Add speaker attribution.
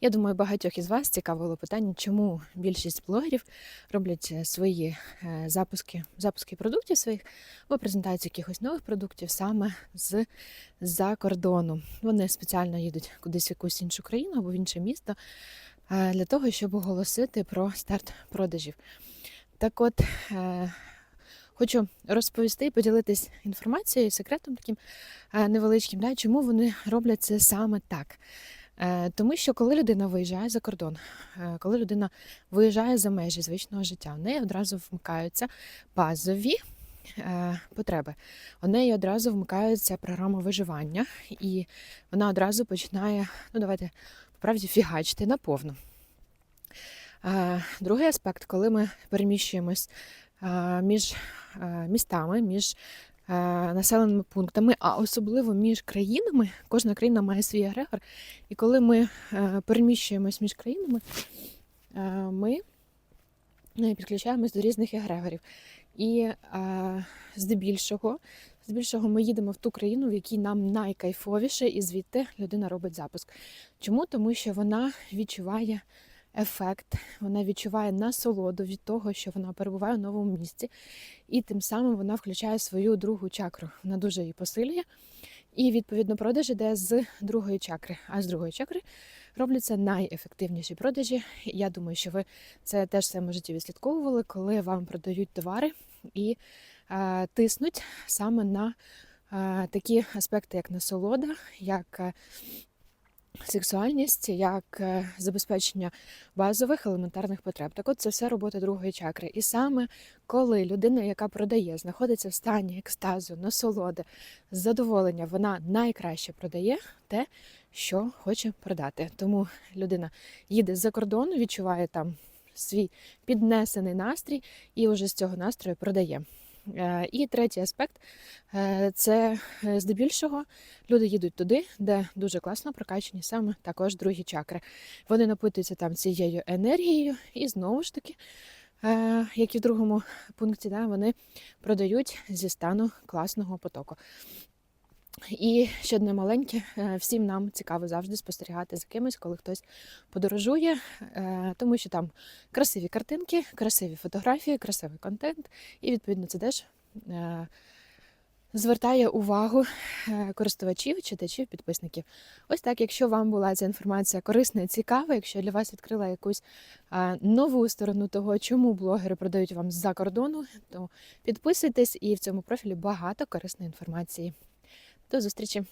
Speaker 1: Я думаю, багатьох із вас цікавило питання, чому більшість блогерів роблять е, свої е, запуски, запуски продуктів своїх або презентацію якихось нових продуктів саме з за кордону. Вони спеціально їдуть кудись в якусь іншу країну або в інше місто е, для того, щоб оголосити про старт продажів. Так от. Хочу розповісти і поділитись інформацією, секретом таким невеличким, да, чому вони роблять це саме так. Е, Тому що коли людина виїжджає за кордон, е, коли людина виїжджає за межі звичного життя, в неї одразу вмикаються базові е, потреби. У неї одразу вмикається програма виживання, і вона одразу починає, ну давайте правді фігачити наповну. Другий аспект, коли ми переміщуємось між містами, між населеними пунктами, а особливо між країнами. Кожна країна має свій егрегор. І коли ми е, переміщуємось між країнами, е, ми е, підключаємось до різних егрегорів. І е, здебільшого, здебільшого ми їдемо в ту країну, в якій нам найкайфовіше, і звідти людина робить запуск. Чому? Тому що вона відчуває ефект, вона відчуває насолоду від того, що вона перебуває в новому місці, і тим самим вона включає свою другу чакру. Вона дуже її посилює. І відповідно продаж іде з другої чакри. А з другої чакри робляться найефективніші продажі. Я думаю, що ви це теж в своєму житті відслідковували, коли вам продають товари і е, тиснуть саме на е, такі аспекти, як насолода, як е, сексуальність, як е, забезпечення базових елементарних потреб. Так от це все робота другої чакри. І саме коли людина, яка продає, знаходиться в стані екстазу, насолоди, задоволення, вона найкраще продає те, що хоче продати. Тому людина їде за кордон, відчуває там свій піднесений настрій і вже з цього настрою продає. Е, І третій аспект е, це е, здебільшого люди їдуть туди, де дуже класно прокачені саме також другі чакри. Вони напитуються там цією енергією, і знову ж таки, як і в другому пункті, вони продають зі стану класного потоку. І ще одне маленьке, е, всім нам цікаво завжди спостерігати за кимось, коли хтось подорожує, е, тому що там красиві картинки, красиві фотографії, красивий контент, і відповідно це теж е, звертає увагу користувачів, читачів, підписників. Ось так, якщо вам була ця інформація корисна і цікава, якщо для вас відкрила якусь нову сторону того, чому блогери продають вам з-за кордону, то підписуйтесь і в цьому профілі багато корисної інформації. До зустрічі!